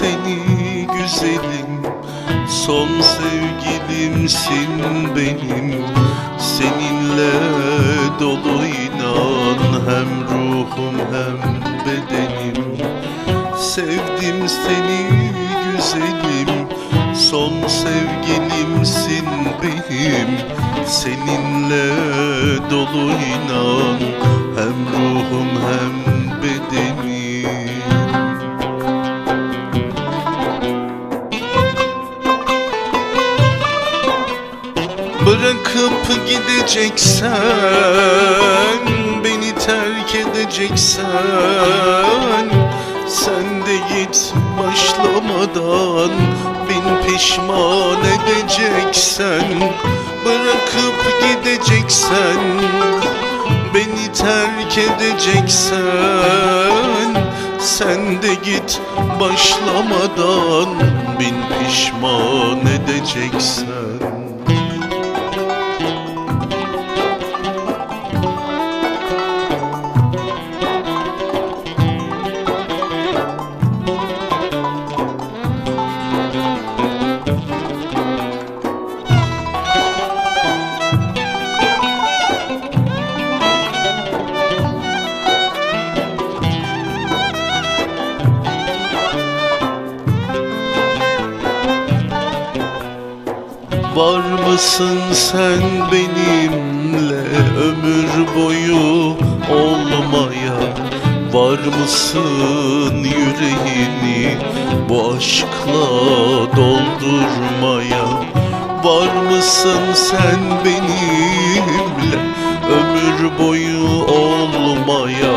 seni güzelim. Son sevgilimsin benim. Seninle dolu inan. Hem ruhum hem bedenim. Sevdim seni güzelim. Son sevgilimsin benim. Seninle dolu inan. Hem ruhum hem bedenim Bırakıp gideceksen Beni terk edeceksen Sen de git başlamadan Beni pişman edeceksen Bırakıp gideceksen Beni terk edeceksen Sen de git başlamadan Beni pişman edeceksen Var mısın sen benimle ömür boyu olmaya. Var mısın yüreğini bu aşkla doldurmaya? Var mısın sen benimle ömür boyu olmaya?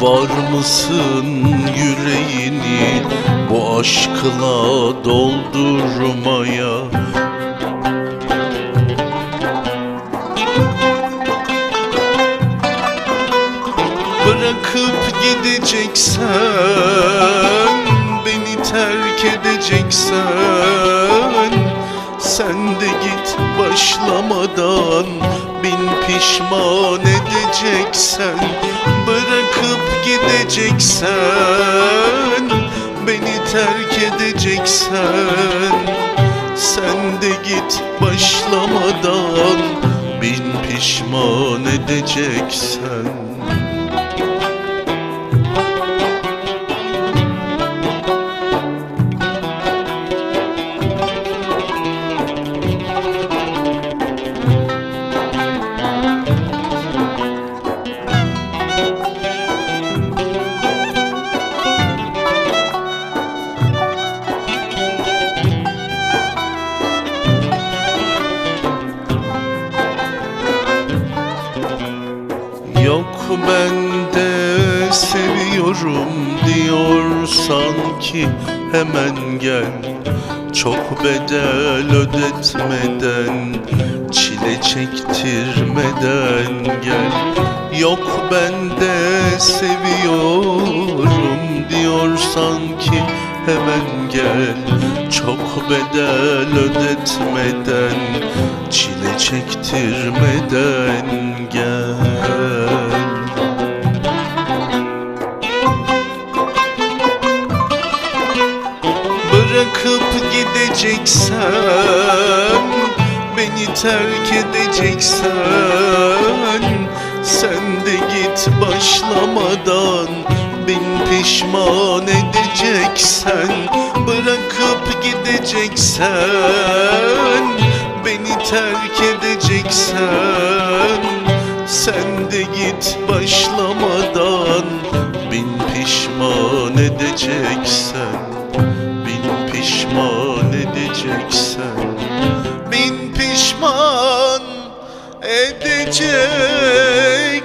Var mısın yüreğini bu aşkla doldurmaya Bırakıp gideceksen Beni terk edeceksen Sen de git başlamadan Bin pişman edeceksen Bırakıp gideceksen Beni terk edeceksen Sen de git başlamadan Bin pişman edeceksen Yok bende seviyorum diyorsan ki hemen gel Çok bedel ödetmeden çile çektirmeden gel. Yok bende seviyorum diyorsan ki hemen gel Çok bedel ödetmeden çile çektirmeden gel Bırakıp gideceksen Beni terk edeceksen Sen de git başlamadan Beni pişman edeceksen bırakıp gideceksen Beni terk edeceksen Sen de git başlamadan Bin pişman edeceksen Edeceksen